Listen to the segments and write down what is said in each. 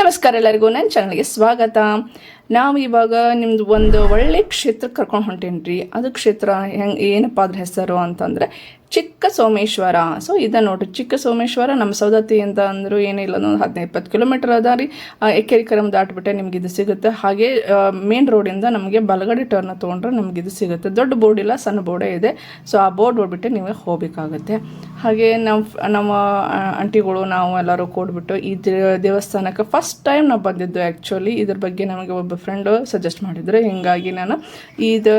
ನಮಸ್ಕಾರ ಎಲ್ಲರಿಗೂ ನನ್ನ ಚಾನಲ್ಗೆ ಸ್ವಾಗತ. ನಾವು ಇವಾಗ ನಿಮ್ದು ಒಂದು ಒಳ್ಳೆ ಕ್ಷೇತ್ರಕ್ಕೆ ಕರ್ಕೊಂಡು ಹೊಂಟೇನ್ರಿ. ಅದು ಕ್ಷೇತ್ರ ಹೆಂಗೆ, ಏನಪ್ಪ ಅದ್ರ ಹೆಸರು ಅಂತಂದರೆ ಚಿಕ್ಕ ಸೋಮೇಶ್ವರ ಸೊ ಇದ ನೋಡ್ರಿ ಚಿಕ್ಕ ಸೋಮೇಶ್ವರ ನಮ್ಮ ಸೌದತ್ತಿ ಅಂತ ಅಂದರು ಏನಿಲ್ಲ, ಒಂದು ಹದಿನೈದು ಇಪ್ಪತ್ತು ಕಿಲೋಮೀಟರ್ ಅದ ರೀ. ಕರಮ್ ದಾಟ್ಬಿಟ್ಟೆ ನಿಮ್ಗೆ ಇದು ಸಿಗುತ್ತೆ. ಹಾಗೆ ಮೇನ್ ರೋಡಿಂದ ನಮಗೆ ಬಲಗಡೆ ಟರ್ನ್ ತೊಗೊಂಡ್ರೆ ನಮ್ಗೆ ಇದು ಸಿಗುತ್ತೆ. ದೊಡ್ಡ ಬೋರ್ಡ್ ಇಲ್ಲ, ಸಣ್ಣ ಬೋರ್ಡೇ ಇದೆ. ಸೊ ಆ ಬೋರ್ಡ್ ನೋಡ್ಬಿಟ್ಟು ನಿಮಗೆ ಹೋಗಬೇಕಾಗುತ್ತೆ. ಹಾಗೆ ನಮ್ಮ ನಮ್ಮ ಆಂಟಿಗಳು, ನಾವು ಎಲ್ಲರೂ ಕೊಡ್ಬಿಟ್ಟು ಈ ದೇವಸ್ಥಾನಕ್ಕೆ ಫಸ್ಟ್ ಟೈಮ್ ನಾವು ಬಂದಿದ್ದು ಆ್ಯಕ್ಚುಲಿ ಇದ್ರ ಬಗ್ಗೆ ನಮಗೆ ಒಬ್ಬ ಫ್ರೆಂಡು ಸಜೆಸ್ಟ್ ಮಾಡಿದ್ರು ಹೀಗಾಗಿ ನಾನು ಇದು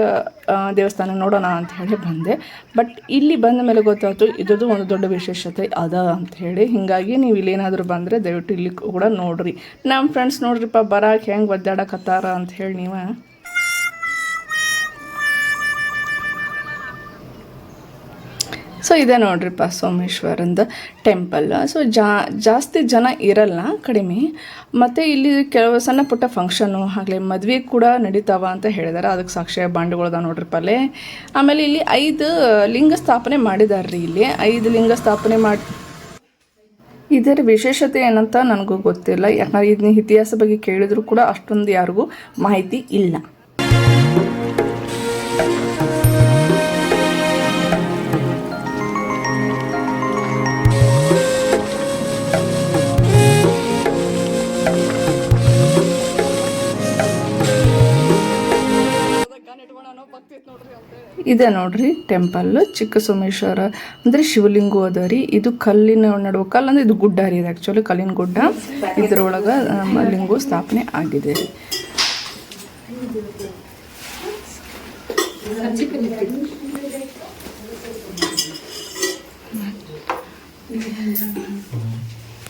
ದೇವಸ್ಥಾನ ನೋಡೋಣ ಅಂತ ಹೇಳಿ ಬಂದೆ. ಬಟ್ ಇಲ್ಲಿ ಬಂದ ಮೇಲೆ ಗೊತ್ತಾಯಿತು, ಇದ್ರದ್ದು ಒಂದು ದೊಡ್ಡ ವಿಶೇಷತೆ ಅದ ಅಂತ ಹೇಳಿ. ಹೀಗಾಗಿ ನೀವು ಇಲ್ಲೇನಾದರೂ ಬಂದರೆ ದಯವಿಟ್ಟು ಇಲ್ಲಿ ಕೂಡ ನೋಡ್ರಿ. ನಮ್ಮ ಫ್ರೆಂಡ್ಸ್ ನೋಡ್ರಿಪ್ಪ, ಬರಾಕೆ ಹೆಂಗೆ ಒದ್ದಾಡಕತ್ತಾರ ಅಂತ ಹೇಳಿ ನೀವು. ಸೊ ಇದೆ ನೋಡ್ರಿಪ್ಪ ಸೋಮೇಶ್ವರಂದ ಟೆಂಪಲ್ ಸೊ ಜಾ, ಜಾಸ್ತಿ ಜನ ಇರಲ್ಲ ಕಡಿಮೆ. ಮತ್ತು ಇಲ್ಲಿ ಕೆಲವು ಸಣ್ಣ ಪುಟ್ಟ ಫಂಕ್ಷನು ಆಗಲಿ, ಮದುವೆ ಕೂಡ ನಡೀತಾವ ಅಂತ ಹೇಳಿದಾರೆ. ಅದಕ್ಕೆ ಸಾಕ್ಷ್ಯ ಬಾಂಡುಗಳದ ನೋಡ್ರಿಪ್ಪ ಅಲ್ಲೇ. ಆಮೇಲೆ ಇಲ್ಲಿ ಐದು ಲಿಂಗ ಸ್ಥಾಪನೆ ಮಾಡಿದಾರೆ ರೀ ಇಲ್ಲಿ. ಐದು ಲಿಂಗ ಸ್ಥಾಪನೆ ಮಾಡಿ, ಇದರ ವಿಶೇಷತೆ ಏನಂತ ನನಗೂ ಗೊತ್ತಿಲ್ಲ. ಯಾಕಂದ್ರೆ ಇದನ್ನ ಇತಿಹಾಸ ಬಗ್ಗೆ ಕೇಳಿದ್ರು ಕೂಡ ಅಷ್ಟೊಂದು ಯಾರಿಗೂ ಮಾಹಿತಿ ಇಲ್ಲ. ಇದೆ ನೋಡ್ರಿ ಟೆಂಪಲ್ ಚಿಕ್ಕ ಸೋಮೇಶ್ವರ ಅಂದ್ರೆ ಶಿವಲಿಂಗು ಅದ ರೀ. ಇದು ಕಲ್ಲಿನ ನಡುವ ಕಲ್ಲು ಅಂದ್ರೆ ಇದು ಗುಡ್ಡ ರೀ ಇದು ಆ್ಯಕ್ಚುಲಿ ಕಲ್ಲಿನ ಗುಡ್ಡ. ಇದ್ರೊಳಗ ಲಿಂಗು ಸ್ಥಾಪನೆ ಆಗಿದೆ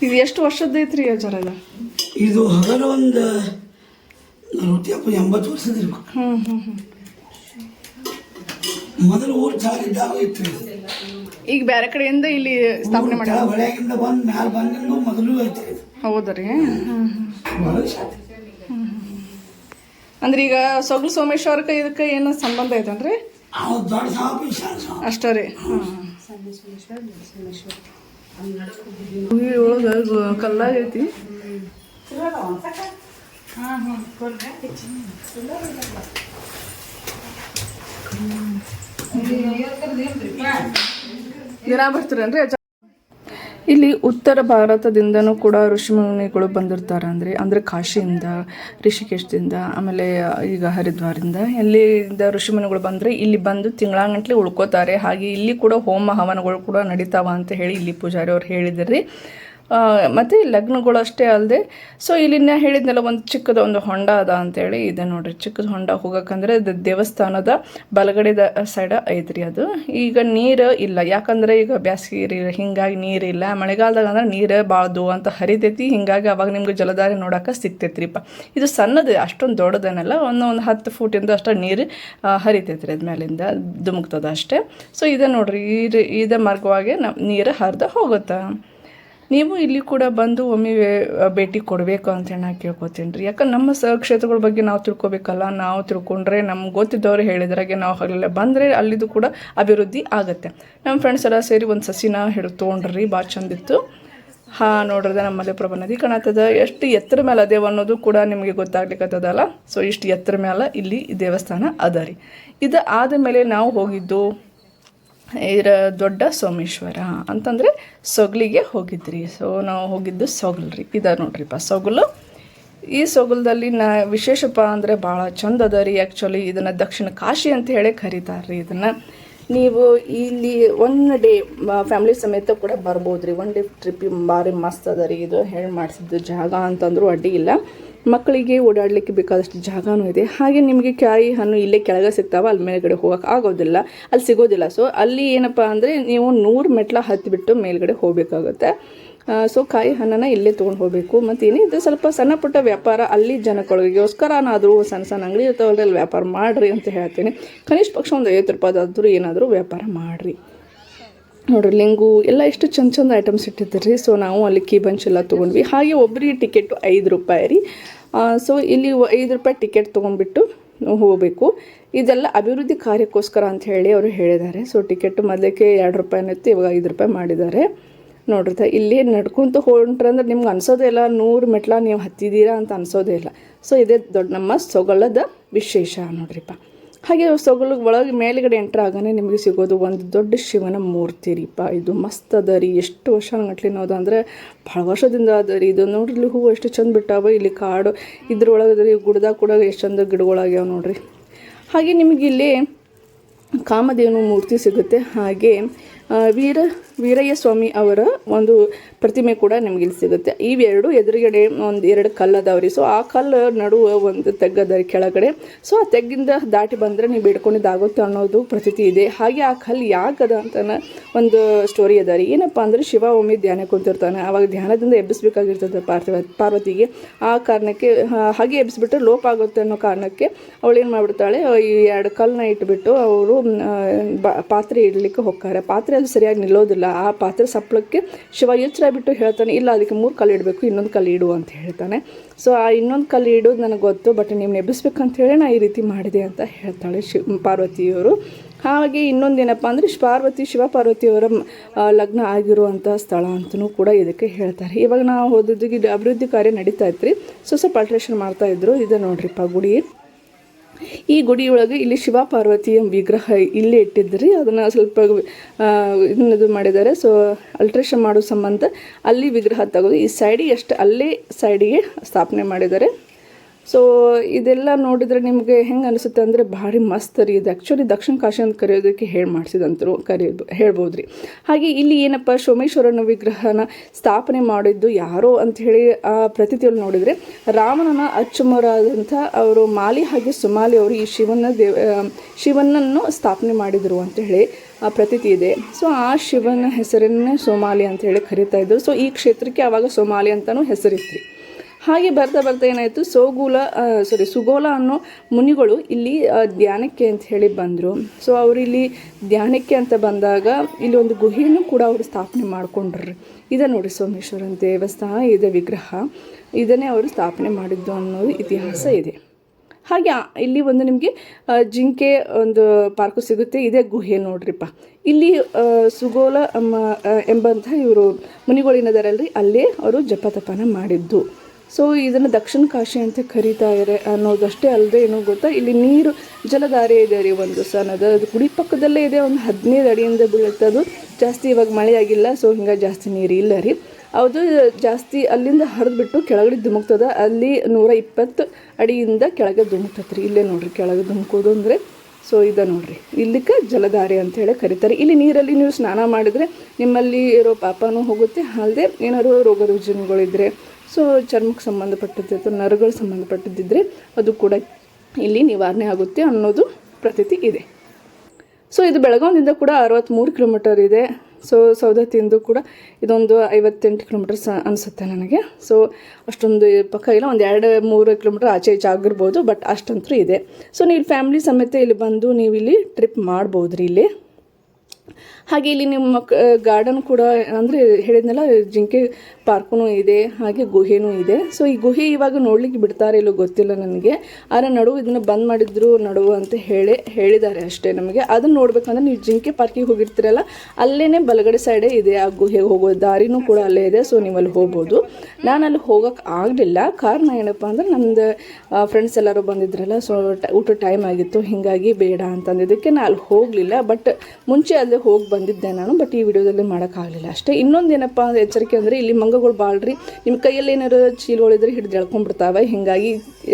ಇದು ಎಷ್ಟು ವರ್ಷದ ಐತ್ರಿ ಅಜರ ಇದು ಹಗಲು ಒಂದು ನಲವತ್ತು ಎಂಬತ್ತು ವರ್ಷದ ಹ್ಞೂ ಹ್ಮ್ ಹ್ಮ್. ಮೊದಲು ಊರು ಚಾಲಿದ್ದಾಗ ಇತ್ತು ಈಗ ಬೇರೆ ಕಡೆಯಿಂದ ಇಲ್ಲಿ ಸ್ಥಾಪನೆ ಮಾಡಿ ಕೆಳ ಹೊಳೆಗಿಂದ ಬಂದು ಮ್ಯಾಲ ಬಂದಿಂದ ಮೊದಲು ಐತೆ ಹೌದ್ರಿ. ಅಂದ್ರೆ ಈಗ ಸೊಗಲು ಸೋಮೇಶ್ವರಕ್ಕೆ ಇದಕ್ಕೆ ಏನು ಸಂಬಂಧ ಐತನ್ರಿ? ಕಲ್ಲಾಗ ಐತಿ ಅಷ್ಟೇ ರೀ. ಒಳಗ ಕಲ್ಲಾಗೈತಿ ಇಲ್ಲಿ ಉತ್ತರ ಭಾರತದಿಂದನೂ ಕೂಡ ಋಷಿಮುನಿಗಳು ಬಂದಿರ್ತಾರೆ ಅಂದರೆ ಅಂದರೆ ಕಾಶಿಯಿಂದ, ರಿಷಿಕೇಶದಿಂದ, ಆಮೇಲೆ ಈಗ ಹರಿದ್ವಾರದಿಂದ. ಎಲ್ಲಿಂದ ಋಷಿಮುನಿಗಳು ಬಂದರೆ ಇಲ್ಲಿ ಬಂದು ತಿಂಗಳಾಗಂಟ್ಲೆ ಉಳ್ಕೋತಾರೆ. ಹಾಗೆ ಇಲ್ಲಿ ಕೂಡ ಹೋಮ ಹವನಗಳು ಕೂಡ ನಡೀತಾವ ಅಂತ ಹೇಳಿ ಇಲ್ಲಿ ಪೂಜಾರಿ ಅವ್ರು ಹೇಳಿದ್ರಿ. ಮತ್ತೆ ಲಗ್ನಗಳು ಅಷ್ಟೇ ಅಲ್ಲದೆ ಸೊ ಇಲ್ಲಿ ನಾ ಹೇಳಿದ್ನಲ್ಲ, ಒಂದು ಚಿಕ್ಕದ ಒಂದು ಹೊಂಡ ಅದ ಅಂತೇಳಿ. ಇದೆ ನೋಡ್ರಿ, ಚಿಕ್ಕದ ಹೊಂಡ ಹೋಗಕ್ಕಂದ್ರೆ ಅದು ದೇವಸ್ಥಾನದ ಬಲಗಡೆದ ಸೈಡ ಐತ್ರಿ ಅದು. ಈಗ ನೀರು ಇಲ್ಲ. ಯಾಕಂದ್ರೆ ಈಗ ಬ್ಯಾಸಿಗೆ ಇರಿಲ್ಲ ಹಿಂಗಾಗಿ ನೀರಿಲ್ಲ ಮಳೆಗಾಲದಾಗ ಅಂದ್ರೆ ನೀರು ಬಾದು ಅಂತ ಹರಿತೈತಿ. ಹಿಂಗಾಗಿ ಅವಾಗ ನಿಮ್ಗೆ ಜಲಧಾರೆ ನೋಡಕ್ಕೆ ಸಿಗ್ತೈತ್ರಿಪ್ಪ. ಇದು ಸಣ್ಣದು, ಅಷ್ಟೊಂದು ದೊಡ್ಡದೇನಲ್ಲ. ಒಂದು ಒಂದು ಹತ್ತು ಫೂಟಿಂದ ಅಷ್ಟು ನೀರು ಹರಿತೈತ್ರಿ ಅದ ಮೇಲಿಂದ ಧುಮುಕ್ತದ ಅಷ್ಟೇ. ಸೊ ಇದೆ ನೋಡ್ರಿ ಈ ಇದೇ ಮಾರ್ಗವಾಗಿ ನಮ್ಮ ನೀರು ಹರಿದು ಹೋಗುತ್ತೆ. ನೀವು ಇಲ್ಲಿ ಕೂಡ ಬಂದು ಒಮ್ಮೆ ಭೇಟಿ ಕೊಡಬೇಕು ಅಂತ ನಾನು ಕೇಳ್ಕೊತೀನಿ ರೀ. ಯಾಕಂದ್ರೆ ನಮ್ಮ ಸ, ಕ್ಷೇತ್ರಗಳ ಬಗ್ಗೆ ನಾವು ತಿಳ್ಕೊಬೇಕಲ್ಲ, ನಾವು ತಿಳ್ಕೊಂಡ್ರೆ ನಮ್ಗೆ ಗೊತ್ತಿದ್ದವ್ರು ಹೇಳಿದ್ರಾಗೆ ನಾವು ಅಲ್ಲೆಲ್ಲ ಬಂದರೆ ಅಲ್ಲಿದು ಕೂಡ ಅಭಿವೃದ್ಧಿ ಆಗುತ್ತೆ. ನಮ್ಮ ಫ್ರೆಂಡ್ಸ್ ಎಲ್ಲ ಸೇರಿ ಒಂದು ಸಸಿನ ಹಿಡಿದು ತೊಗೊಂಡ್ರಿ, ಭಾಳ ಚಂದಿತ್ತು ಹಾಂ ನೋಡ್ರದ ನಮ್ಮ ಮಲೆಪ್ರಭಾ ನದಿ ಕಾಣತ್ತದ ಎಷ್ಟು ಎತ್ತರ ಮೇಲೆ ಅದೇವ ಅನ್ನೋದು ಕೂಡ ನಿಮಗೆ ಗೊತ್ತಾಗ್ಲಿಕ್ಕತ್ತದಲ್ಲ ಸೊ ಇಷ್ಟು ಎತ್ತರ ಮೇಲೆ ಇಲ್ಲಿ ದೇವಸ್ಥಾನ ಅದ ರೀ. ಇದು ಆದ ಮೇಲೆ ನಾವು ಹೋಗಿದ್ದು ಇದರ ದೊಡ್ಡ ಸೋಮೇಶ್ವರ ಅಂತಂದರೆ ಸೊಗಲಿಗೆ ಹೋಗಿದ್ರಿ. ಸೊ ನಾವು ಹೋಗಿದ್ದು ಸೊಗಲ್ ರೀ. ಇದ ನೋಡ್ರಿಪ್ಪ, ಸೊಗಲು. ಈ ಸೊಗಲದಲ್ಲಿ ನಾ, ವಿಶೇಷಪ್ಪ ಅಂದರೆ ಭಾಳ ಚಂದ ಅದ ರೀ ಆ್ಯಕ್ಚುಲಿ ಇದನ್ನು ದಕ್ಷಿಣ ಕಾಶಿ ಅಂತ ಹೇಳಿ ಕರೀತಾರೆ ರೀ ಇದನ್ನು. ನೀವು ಇಲ್ಲಿ ಒನ್ ಡೇ ಫ್ಯಾಮಿಲಿ ಸಮೇತ ಕೂಡ ಬರ್ಬೋದು ರೀ ಒನ್ ಡೇ ಟ್ರಿಪ್ ಭಾರಿ ಮಸ್ತ್ ಅದ ರೀ ಇದು. ಹೇಳಿ ಮಾಡಿಸಿದ್ದು ಜಾಗ ಅಂತಂದ್ರೂ ಅಡ್ಡಿ ಇಲ್ಲ. ಮಕ್ಕಳಿಗೆ ಓಡಾಡಲಿಕ್ಕೆ ಬೇಕಾದಷ್ಟು ಜಾಗನೂ ಇದೆ. ಹಾಗೆ ನಿಮಗೆ ಕಾಯಿ ಹಣ್ಣು ಇಲ್ಲೇ ಕೆಳಗೆ ಸಿಗ್ತಾವೆ, ಅಲ್ಲಿ ಮೇಲ್ಗಡೆ ಹೋಗೋಕೆ ಆಗೋದಿಲ್ಲ, ಅಲ್ಲಿ ಸಿಗೋದಿಲ್ಲ. ಸೊ ಅಲ್ಲಿ ಏನಪ್ಪ ಅಂದರೆ ನೀವು ನೂರು ಮೆಟ್ಲ ಹತ್ತಿಬಿಟ್ಟು ಮೇಲ್ಗಡೆ ಹೋಗಬೇಕಾಗುತ್ತೆ. ಸೊ ಕಾಯಿ ಹಣ್ಣನ್ನು ಇಲ್ಲೇ ತೊಗೊಂಡು ಹೋಗಬೇಕು. ಮತ್ತು ಏನಿದೆ ಸ್ವಲ್ಪ ಸಣ್ಣ ಪುಟ್ಟ ವ್ಯಾಪಾರ, ಅಲ್ಲಿ ಜನಗಳಿಗೋಸ್ಕರನಾದರೂ ಸಣ್ಣ ಸಣ್ಣ ಅಂಗಡಿ ಇರ್ತಾವಲ್ಲ ಅಲ್ಲಿ ವ್ಯಾಪಾರ ಮಾಡಿರಿ ಅಂತ ಹೇಳ್ತೀನಿ. ಕನಿಷ್ಠ ಪಕ್ಷ ಒಂದು ಐವತ್ತು ರೂಪಾಯಿದಾದರೂ ಏನಾದರೂ ವ್ಯಾಪಾರ ಮಾಡಿರಿ. ನೋಡ್ರಿ, ಲಿಂಗು, ಎಲ್ಲ ಎಷ್ಟು ಚಂದ ಚಂದ ಐಟಮ್ಸ್ ಇಟ್ಟಿದ್ದಾರೆ. ಸೊ ನಾವು ಅಲ್ಲಿ ಕೀ ಬಂಚ್ ಎಲ್ಲ ತೊಗೊಂಡ್ವಿ. ಹಾಗೆ ಒಬ್ಬರಿಗೆ ಟಿಕೆಟು ಐದು ರೂಪಾಯಿ ರೀ. ಸೊ ಇಲ್ಲಿ ಐದು ರೂಪಾಯಿ ಟಿಕೆಟ್ ತೊಗೊಂಡ್ಬಿಟ್ಟು ಹೋಗಬೇಕು. ಇದೆಲ್ಲ ಅಭಿವೃದ್ಧಿ ಕಾರ್ಯಕ್ಕೋಸ್ಕರ ಅಂತ ಹೇಳಿ ಅವರು ಹೇಳಿದ್ದಾರೆ. ಸೊ ಟಿಕೆಟ್ ಮೊದಲಕ್ಕೆ ಎರಡು ರೂಪಾಯಿನಿತ್ತು ಇವಾಗ ಐದು ರೂಪಾಯಿ ಮಾಡಿದ್ದಾರೆ. ನೋಡ್ರಿ ಇಲ್ಲಿ ನಡ್ಕೊಂತ ಹೊಂಟ್ರೆ ಅಂದ್ರೆ ನಿಮ್ಗೆ ಅನ್ಸೋದೇ ಇಲ್ಲ. ನೂರು ಮೆಟ್ಲ ನೀವು ಹತ್ತಿದ್ದೀರಾ ಅಂತ ಅನ್ಸೋದೇ ಇಲ್ಲ. ಸೊ ಇದೇ ದೊಡ್ಡ ನಮ್ಮ ಸೊಗಳದ ವಿಶೇಷ ನೋಡ್ರಿಪ್ಪ. ಹಾಗೆ ಸೊಗಲು ಒಳಗೆ ಮೇಲುಗಡೆ ಎಂಟ್ರ್ ಆಗಾನೆ ನಿಮಗೆ ಸಿಗೋದು ಒಂದು ದೊಡ್ಡ ಶಿವನ ಮೂರ್ತಿ ರೀಪ ಇದು ಮಸ್ತ್ ಅದ ರೀ. ಎಷ್ಟು ವರ್ಷ ಗಟ್ಲೆ ನೋದು ಅಂದರೆ ಭಾಳ ವರ್ಷದಿಂದ ಅದ ರೀ. ಇದು ನೋಡ್ರಿ ಇಲ್ಲಿ ಹೂವು ಎಷ್ಟು ಚಂದ ಬಿಟ್ಟಾವ, ಇಲ್ಲಿ ಕಾಡು ಇದ್ರೊಳಗೆ ರೀ. ಗುಡ್ದಾಗ ಕೂಡ ಎಷ್ಟು ಚಂದ ಗಿಡಗಳಾಗ್ಯಾವ ನೋಡ್ರಿ. ಹಾಗೆ ನಿಮಗಿಲ್ಲಿ ಕಾಮಧೇನು ಮೂರ್ತಿ ಸಿಗುತ್ತೆ. ಹಾಗೆ ವೀರ ವೀರಯ್ಯ ಸ್ವಾಮಿ ಅವರ ಒಂದು ಪ್ರತಿಮೆ ಕೂಡ ನಿಮಗೆ ಇಲ್ಲಿ ಸಿಗುತ್ತೆ. ಇವೆರಡು ಎದುರುಗಡೆ ಒಂದು ಎರಡು ಕಲ್ಲು ಸೊ ಆ ಕಲ್ಲು ನಡುವ ಒಂದು ತೆಗ್ಗದ ಕೆಳಗಡೆ. ಸೊ ಆ ತೆಗ್ಗಿಂದ ದಾಟಿ ಬಂದರೆ ನೀವು ಬಿಡ್ಕೊಂಡಿದ್ದಾಗುತ್ತೆ ಅನ್ನೋದು ಪ್ರತೀತಿ ಇದೆ. ಹಾಗೆ ಆ ಕಲ್ಲು ಯಾಕದ ಅಂತ ಒಂದು ಸ್ಟೋರಿ ಅದ ರೀ. ಏನಪ್ಪ ಅಂದರೆ ಶಿವ ಒಮ್ಮೆ ಧ್ಯಾನ ಕುಂತಿರ್ತಾನೆ. ಆವಾಗ ಧ್ಯಾನದಿಂದ ಎಬ್ಬಿಸ್ಬೇಕಾಗಿರ್ತದೆ ಪಾರ್ಥಿವ ಪಾರ್ವತಿಗೆ. ಆ ಕಾರಣಕ್ಕೆ ಹಾಗೆ ಎಬ್ಬಿಸ್ಬಿಟ್ರೆ ಲೋಪ ಆಗುತ್ತೆ ಅನ್ನೋ ಕಾರಣಕ್ಕೆ ಅವಳು ಏನು ಮಾಡಿಬಿಡ್ತಾಳೆ, ಈ ಎರಡು ಕಲ್ಲನ್ನ ಇಟ್ಬಿಟ್ಟು ಅವರು ಪಾತ್ರೆ ಇಡಲಿಕ್ಕೆ ಹೋಗ್ತಾರೆ. ಪಾತ್ರೆ ಅದು ಸರಿಯಾಗಿ ನಿಲ್ಲೋದಿಲ್ಲ. ಆ ಪಾತ್ರೆ ಸಪ್ಪಳಕ್ಕೆ ಶಿವ ಎಚ್ಚರ ಬಿಟ್ಟು ಹೇಳ್ತಾನೆ, ಇಲ್ಲ, ಅದಕ್ಕೆ ಮೂರು ಕಲ್ಲು ಇಡಬೇಕು, ಇನ್ನೊಂದು ಕಲ್ಲು ಇಡು ಅಂತ ಹೇಳ್ತಾನೆ. ಸೊ ಆ ಇನ್ನೊಂದು ಕಲ್ಲು ಇಡೋದು ನನಗೆ ಗೊತ್ತು ಬಟ್ ನೀವು ನೆಬ್ಬಿಸ್ಬೇಕಂತ ಹೇಳಿ ನಾ ಈ ರೀತಿ ಮಾಡಿದೆ ಅಂತ ಹೇಳ್ತಾಳೆ ಶಿವ ಪಾರ್ವತಿಯವರು. ಹಾಗೆ ಇನ್ನೊಂದು ಏನಪ್ಪ ಅಂದರೆ ಪಾರ್ವತಿ, ಶಿವ ಪಾರ್ವತಿಯವರ ಲಗ್ನ ಆಗಿರುವಂಥ ಸ್ಥಳ ಅಂತಲೂ ಕೂಡ ಇದಕ್ಕೆ ಹೇಳ್ತಾರೆ. ಇವಾಗ ನಾವು ಹೋದದ್ದು ಇದು ಅಭಿವೃದ್ಧಿ ಕಾರ್ಯ ನಡೀತಾ ಇತ್ತು ಸೊ ಸ್ವಲ್ಪ ಅಲ್ಟ್ರೇಷನ್ ಮಾಡ್ತಾ ಇದ್ರು. ಇದು ನೋಡ್ರಿಪ್ಪ ಗುಡಿ. ಈ ಗುಡಿಯೊಳಗೆ ಇಲ್ಲಿ ಶಿವ ಪಾರ್ವತಿಯ ವಿಗ್ರಹ ಇಲ್ಲಿ ಇಟ್ಟಿದ್ರಿ. ಅದನ್ನು ಸ್ವಲ್ಪ ಇದನ್ನದು ಇದನ್ನ ಇದು ಮಾಡಿದ್ದಾರೆ. ಸೊ ಅಲ್ಟ್ರೇಷನ್ ಮಾಡೋ ಸಂಬಂಧ ಅಲ್ಲಿ ವಿಗ್ರಹ ತೆಗೆದು ಈ ಸೈಡಿಗೆ ಅಷ್ಟು ಅಲ್ಲೇ ಸೈಡಿಗೆ ಸ್ಥಾಪನೆ ಮಾಡಿದ್ದಾರೆ. ಸೊ ಇದೆಲ್ಲ ನೋಡಿದರೆ ನಿಮಗೆ ಹೆಂಗೆ ಅನಿಸುತ್ತೆ ಅಂದರೆ ಭಾರಿ ಮಸ್ತ್ ರೀ ಇದು. ಆ್ಯಕ್ಚುಲಿ ದಕ್ಷಿಣ ಕಾಶಿ ಅಂತ ಕರೆಯೋದಕ್ಕೆ ಹೇಳಿ ಮಾಡಿಸಿದಂತರು ಕರೆಯೋದು ಹೇಳ್ಬೋದು ರೀ ಹಾಗೆ ಇಲ್ಲಿ ಏನಪ್ಪ, ಸೋಮೇಶ್ವರನ ವಿಗ್ರಹನ ಸ್ಥಾಪನೆ ಮಾಡಿದ್ದು ಯಾರೋ ಆ ಪ್ರತೀತಿಯಲ್ಲಿ ನೋಡಿದರೆ ರಾಮನನ ಅಚ್ಚುಮರಾದಂಥ ಅವರು ಮಾಲಿ ಹಾಗೆ ಸುಮಾಲಿ ಅವರು ಈ ಶಿವನ ದೇವ ಶಿವನನ್ನು ಸ್ಥಾಪನೆ ಮಾಡಿದರು ಅಂತ ಹೇಳಿ ಆ ಪ್ರತೀತಿ ಇದೆ. ಸೊ ಆ ಶಿವನ ಹೆಸರನ್ನೇ ಸೋಮಾಲಿ ಅಂತ ಹೇಳಿ ಕರಿತಾ ಇದ್ದರು ಸೊ ಈ ಕ್ಷೇತ್ರಕ್ಕೆ ಆವಾಗ ಸೋಮಾಲಿ ಅಂತಲೂ ಹೆಸರಿತ್ತು ಹಾಗೆ ಬರ್ತಾ ಬರ್ತಾ ಏನಾಯಿತು? ಸೋಗುಲ ಸಾರಿ ಸುಗೋಲ ಅನ್ನೋ ಮುನಿಗಳು ಇಲ್ಲಿ ಧ್ಯಾನಕ್ಕೆ ಅಂತ ಹೇಳಿ ಬಂದರು. ಸೊ ಅವರು ಇಲ್ಲಿ ಧ್ಯಾನಕ್ಕೆ ಅಂತ ಬಂದಾಗ ಇಲ್ಲಿ ಒಂದು ಗುಹೆಯನ್ನು ಕೂಡ ಅವರು ಸ್ಥಾಪನೆ ಮಾಡಿಕೊಂಡ್ರಿ. ಇದೆ ನೋಡಿ ಸೋಮೇಶ್ವರನ ದೇವಸ್ಥಾನ, ಇದೆ ವಿಗ್ರಹ. ಇದನ್ನೇ ಅವರು ಸ್ಥಾಪನೆ ಮಾಡಿದ್ದು ಅನ್ನೋದು ಇತಿಹಾಸ ಇದೆ. ಹಾಗೆ ಇಲ್ಲಿ ಒಂದು ನಿಮಗೆ ಜಿಂಕೆ ಒಂದು ಪಾರ್ಕು ಸಿಗುತ್ತೆ. ಇದೇ ಗುಹೆ ನೋಡ್ರಿಪ್ಪ. ಇಲ್ಲಿ ಸುಗೋಲ ಎಂಬಂಥ ಇವರು ಮುನಿಗಳಿನದರಲ್ಲಿ ಅಲ್ಲೇ ಅವರು ಜಪತಪನ ಮಾಡಿದ್ದು. ಸೊ ಇದನ್ನು ದಕ್ಷಿಣ ಕಾಶಿ ಅಂತ ಕರೀತಾರೆ ಅನ್ನೋದಷ್ಟೇ ಅಲ್ಲದೆ ಏನು ಗೊತ್ತಾ? ಇಲ್ಲಿ ನೀರು, ಜಲಧಾರೆ ಇದೆ ರೀ ಒಂದು ಸಣ್ಣದು ಅದು ಗುಡಿ ಪಕ್ಕದಲ್ಲೇ ಇದೆ ಒಂದು ಹದಿನೈದು ಅಡಿಯಿಂದ ಬೀಳುತ್ತೆ ಅದು ಜಾಸ್ತಿ ಇವಾಗ ಮಳೆ ಆಗಿಲ್ಲ ಸೊ ಹಿಂಗೆ ಜಾಸ್ತಿ ನೀರು ಇಲ್ಲ ರೀ. ಅದು ಜಾಸ್ತಿ ಅಲ್ಲಿಂದ ಹರಿದ್ಬಿಟ್ಟು ಕೆಳಗಡೆ ಧುಮುಕ್ತದ, ಅಲ್ಲಿ ನೂರ ಇಪ್ಪತ್ತು ಅಡಿಯಿಂದ ಕೆಳಗೆ ಧುಮುಕ್ತತ್ರಿ ಇಲ್ಲೇ ನೋಡ್ರಿ, ಕೆಳಗೆ ಧುಮುಕೋದು ಅಂದರೆ ಸೊ ಇದೆ ನೋಡ್ರಿ. ಇಲ್ಲಿಕ್ಕೆ ಜಲಧಾರೆ ಅಂತ ಹೇಳಿ ಕರೀತಾರೆ. ಇಲ್ಲಿ ನೀರಲ್ಲಿ ನೀವು ಸ್ನಾನ ಮಾಡಿದರೆ ನಿಮ್ಮಲ್ಲಿ ಇರೋ ಪಾಪನೂ ಹೋಗುತ್ತೆ. ಅಲ್ಲದೆ ಏನಾದ್ರು ರೋಗ ರುಜಿನಗಳಿದ್ರೆ ಸೊ ಚರ್ಮಕ್ಕೆ ಸಂಬಂಧಪಟ್ಟದ್ದು ಅಥವಾ ನರಗಳು ಸಂಬಂಧಪಟ್ಟದ್ದಿದ್ದರೆ ಅದು ಕೂಡ ಇಲ್ಲಿ ನಿವಾರಣೆ ಆಗುತ್ತೆ ಅನ್ನೋದು ಪ್ರತೀತಿ ಇದೆ. ಸೊ ಇದು ಬೆಳಗಾವಿಯಿಂದ ಕೂಡ ಅರವತ್ತ್ಮೂರು ಕಿಲೋಮೀಟರ್ ಇದೆ. ಸೊ ಸೌದತ್ತಿಂದು ಕೂಡ ಇದೊಂದು ಐವತ್ತೆಂಟು ಕಿಲೋಮೀಟರ್ಸ್ ಅನಿಸುತ್ತೆ ನನಗೆ. ಸೊ ಅಷ್ಟೊಂದು ಪಕ್ಕ ಇಲ್ಲ, ಒಂದು ಎರಡು ಮೂರು ಕಿಲೋಮೀಟರ್ ಆಚೆ ಈಚೆ ಆಗಿರ್ಬೋದು, ಬಟ್ ಅಷ್ಟಂತೂ ಇದೆ. ಸೊ ನೀವು ಫ್ಯಾಮ್ಲಿ ಸಮೇತ ಇಲ್ಲಿ ಬಂದು ನೀವು ಇಲ್ಲಿ ಟ್ರಿಪ್ ಮಾಡ್ಬೋದು ರೀ ಇಲ್ಲಿ? ಹಾಗೆ ಇಲ್ಲಿ ನಿಮ್ಮ ಗಾರ್ಡನ್ ಕೂಡ ಅಂದರೆ ಹೇಳಿದ್ನಲ್ಲ, ಜಿಂಕೆ ಪಾರ್ಕೂ ಇದೆ, ಹಾಗೆ ಗುಹೆನೂ ಇದೆ. ಸೊ ಈ ಗುಹೆ ಇವಾಗ ನೋಡ್ಲಿಕ್ಕೆ ಬಿಡ್ತಾರೆ ಇಲ್ಲೋ ಗೊತ್ತಿಲ್ಲ ನನಗೆ. ಆದರೆ ನಡುವು ಇದನ್ನು ಬಂದ್ ಮಾಡಿದ್ರು ನಡುವು ಅಂತ ಹೇಳಿ, ಹೇಳಿದ್ದಾರೆ ಅಷ್ಟೇ ನಮಗೆ. ಅದನ್ನು ನೋಡ್ಬೇಕಂದ್ರೆ ನೀವು ಜಿಂಕೆ ಪಾರ್ಕಿಗೆ ಹೋಗಿರ್ತೀರಲ್ಲ ಅಲ್ಲೇ ಬಲಗಡೆ ಸೈಡೇ ಇದೆ ಆ ಗುಹೆಗೆ ಹೋಗೋ ದಾರಿನೂ ಕೂಡ ಅಲ್ಲೇ ಇದೆ ಸೊ ನೀವು ಅಲ್ಲಿ ಹೋಗ್ಬೋದು. ನಾನು ಅಲ್ಲಿ ಹೋಗೋಕೆ ಆಗಲಿಲ್ಲ. ಕಾರಣ ಏನಪ್ಪ ಅಂದ್ರೆ ನಮ್ದು ಫ್ರೆಂಡ್ಸ್ ಎಲ್ಲರೂ ಬಂದಿದ್ರಲ್ಲ ಸೊ ಊಟ ಟೈಮ್ ಆಗಿತ್ತು, ಹೀಗಾಗಿ ಬೇಡ ಅಂತಂದಿದ್ದಕ್ಕೆ ನಾನು ಅಲ್ಲಿ ಹೋಗಲಿಲ್ಲ. ಬಟ್ ಮುಂಚೆ ಅಲ್ಲೇ ಹೋಗಿ ಬಂದಿದ್ದೆ ನಾನು ಬಟ್ ಈ ವಿಡಿಯೋದಲ್ಲಿ ಮಾಡೋಕ್ಕಾಗಲಿಲ್ಲ ಅಷ್ಟೇ ಇನ್ನೊಂದು ಏನಪ್ಪ ಎಚ್ಚರಿಕೆ ಅಂದರೆ ಇಲ್ಲಿ ಮಂಗಗಳು ಬಾಳ್ರಿ ನಿಮ್ಮ ಕೈಯಲ್ಲಿ ಏನಾರು ಚೀಲಗಳಿದ್ರೆ ಹಿಡಿದು ಎಳ್ಕೊಂಡ್ಬಿಡ್ತಾವೆ ಹೀಗಾಗಿ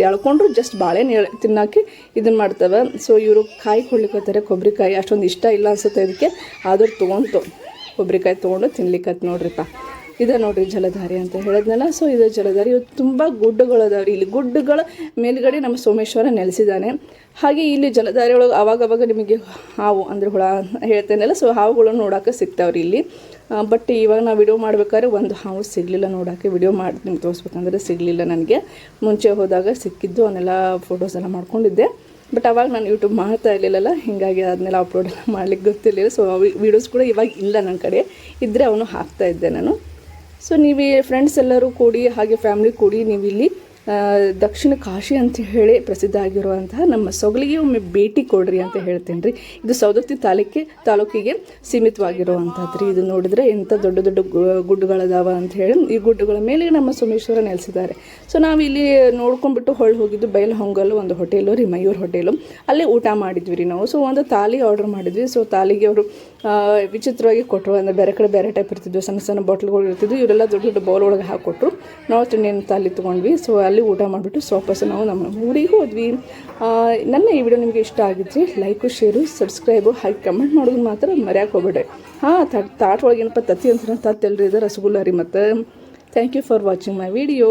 ಎಳ್ಕೊಂಡ್ರು ಜಸ್ಟ್ ಬಾಳೆಹಣ್ಣು ಎಳ್ ತಿನ್ನೋಕ್ಕೆ ಇದನ್ನು ಮಾಡ್ತವೆ. ಸೊ ಇವರು ಕಾಯಿ ಕೊಡ್ಲಿಕ್ಕತ್ತಾರೆ ಕೊಬ್ಬರಿಕಾಯಿ ಅಷ್ಟೊಂದು ಇಷ್ಟ ಇಲ್ಲ ಅನ್ಸುತ್ತೆ ಇದಕ್ಕೆ ಆದರೂ ತೊಗೊಂತು ಕೊಬ್ಬರಿಕಾಯಿ ತೊಗೊಂಡು ತಿನ್ಲಿಕ್ಕೆ ನೋಡ್ರಿಪ್ಪ. ಇದೆ ನೋಡ್ರಿ ಜಲಧಾರಿ ಅಂತ ಹೇಳಿದ್ನಲ್ಲ. ಸೊ ಇದು ಜಲಧಾರಿ ತುಂಬ ಗುಡ್ಡಗಳು ಅದಾವ್ರಿ ಇಲ್ಲಿ ಗುಡ್ಡಗಳ ಮೇಲ್ಗಡೆ ನಮ್ಮ ಸೋಮೇಶ್ವರ ನೆಲೆಸಿದ್ದಾನೆ. ಹಾಗೆ ಇಲ್ಲಿ ಜಲಧಾರಿ ಒಳಗೆ ಅವಾಗ ಅವಾಗ ನಿಮಗೆ ಹಾವು ಅಂದರೆ ಹುಳ ಹೇಳ್ತೇನೆಲ್ಲ. ಸೊ ಹಾವುಗಳು ನೋಡೋಕೆ ಸಿಗ್ತಾವ್ರಿ ಇಲ್ಲಿ. ಬಟ್ ಇವಾಗ ನಾವು ವಿಡಿಯೋ ಮಾಡ್ಬೇಕಾದ್ರೆ ಒಂದು ಹಾವು ಸಿಗಲಿಲ್ಲ ನೋಡೋಕ್ಕೆ ವಿಡಿಯೋ ಮಾಡಿ ನಿಮ್ಗೆ ತೋರಿಸ್ಬೇಕಂದ್ರೆ ಸಿಗಲಿಲ್ಲ ನನಗೆ. ಮುಂಚೆ ಹೋದಾಗ ಸಿಕ್ಕಿದ್ದು ಅವನ್ನೆಲ್ಲ ಫೋಟೋಸ್ ಎಲ್ಲ ಮಾಡ್ಕೊಂಡಿದ್ದೆ. ಬಟ್ ಅವಾಗ ನಾನು ಯೂಟ್ಯೂಬ್ ಮಾಡ್ತಾ ಇರಲಿಲ್ಲಲ್ಲ. ಹೀಗಾಗಿ ಅದನ್ನೆಲ್ಲ ಅಪ್ಲೋಡ್ ಎಲ್ಲ ಮಾಡ್ಲಿಕ್ಕೆ ಗೊತ್ತಿರಲಿಲ್ಲ. ಸೊ ವಿಡಿಯೋಸ್ ಕೂಡ ಇವಾಗ ಇಲ್ಲ ನನ್ನ ಕಡೆ. ಇದ್ದರೆ ಅವನು ಹಾಕ್ತಾ ಇದ್ದೆ ನಾನು. ಸೊ ನೀವು ಫ್ರೆಂಡ್ಸ್ ಎಲ್ಲರೂ ಕೂಡಿ, ಹಾಗೆ ಫ್ಯಾಮ್ಲಿ ಕೂಡಿ ನೀವು ಇಲ್ಲಿ ದಕ್ಷಿಣ ಕಾಶಿ ಅಂತ ಹೇಳಿ ಪ್ರಸಿದ್ಧ ಆಗಿರುವಂತಹ ನಮ್ಮ ಸೊಗಲಿಗೆ ಒಮ್ಮೆ ಭೇಟಿ ಕೊಡ್ರಿ ಅಂತ ಹೇಳ್ತೇನೆ ರೀ. ಇದು ಸವದತ್ತಿ ತಾಲೂಕೆ, ತಾಲೂಕಿಗೆ ಸೀಮಿತವಾಗಿರುವಂಥದ್ದು ರೀ ಇದು ನೋಡಿದ್ರೆ ಎಂಥ ದೊಡ್ಡ ದೊಡ್ಡ ಗುಡ್ಡಗಳದಾವ ಅಂತ ಹೇಳಿ ಈ ಗುಡ್ಡಗಳ ಮೇಲೆ ನಮ್ಮ ಸೋಮೇಶ್ವರ ನೆಲೆಸಿದ್ದಾರೆ. ಸೊ ನಾವು ಇಲ್ಲಿ ನೋಡ್ಕೊಂಡ್ಬಿಟ್ಟು ಹೊಳ್ಳಿ ಹೋಗಿದ್ದು ಬಯಲು ಹೊಂಗಲ್ ಒಂದು ಹೋಟೆಲು ರೀ, ಮಯೂರ್ ಹೋಟೆಲು. ಅಲ್ಲೇ ಊಟ ಮಾಡಿದ್ವಿ ರೀ ನಾವು. ಸೊ ಒಂದು ತಾಲಿ ಆರ್ಡರ್ ಮಾಡಿದ್ವಿ. ಸೊ ತಾಲಿಗೆ ಅವರು ವಿಚಿತ್ರವಾಗಿ ಕೊಟ್ಟರು. ಅಂದರೆ ಬೇರೆ ಕಡೆ ಬೇರೆ ಟೈಪ್ ಇರ್ತಿದ್ವು. ಸಣ್ಣ ಸಣ್ಣ ಬಾಟ್ಲ್ಗಳು ಇರ್ತಿದ್ವು. ಇವರೆಲ್ಲ ದೊಡ್ಡ ದೊಡ್ಡ ಬೌಲ್ ಒಳಗೆ ಹಾಕ್ಕೊಟ್ರು. ನಾವು ಇಂಡಿಯನ್ ಅಲ್ಲಿ ತೊಗೊಂಡ್ವಿ ಸೊ ಅಲ್ಲಿ ಊಟ ಮಾಡಿಬಿಟ್ಟು ಸೊ ನಾವು ನಮ್ಮ ಊರಿಗೆ ಹೋದ್ವಿ. ನನ್ನ ಈ ವಿಡಿಯೋ ನಿಮಗೆ ಇಷ್ಟ ಆಗಿದ್ರೆ ಲೈಕು ಶೇರು ಸಬ್ಸ್ಕ್ರೈಬು ಹಾಗೆ ಕಮೆಂಟ್ ಮಾಡೋದು ಮಾತ್ರ ಮರ್ಯಾಕೆ ಹೋಗ್ಬೇಡಿ. ಹಾಂ ತಾಟ್ ಒಳಗೆ ಏನಪ್ಪ, ತತ್ತಿ ಅಂತ ತತ್ತಿ ಅಲ್ರಿ, ಇದು ರಸಗುಲ್ಲ ರೀ ಮತ್ತು. Thank you for watching my video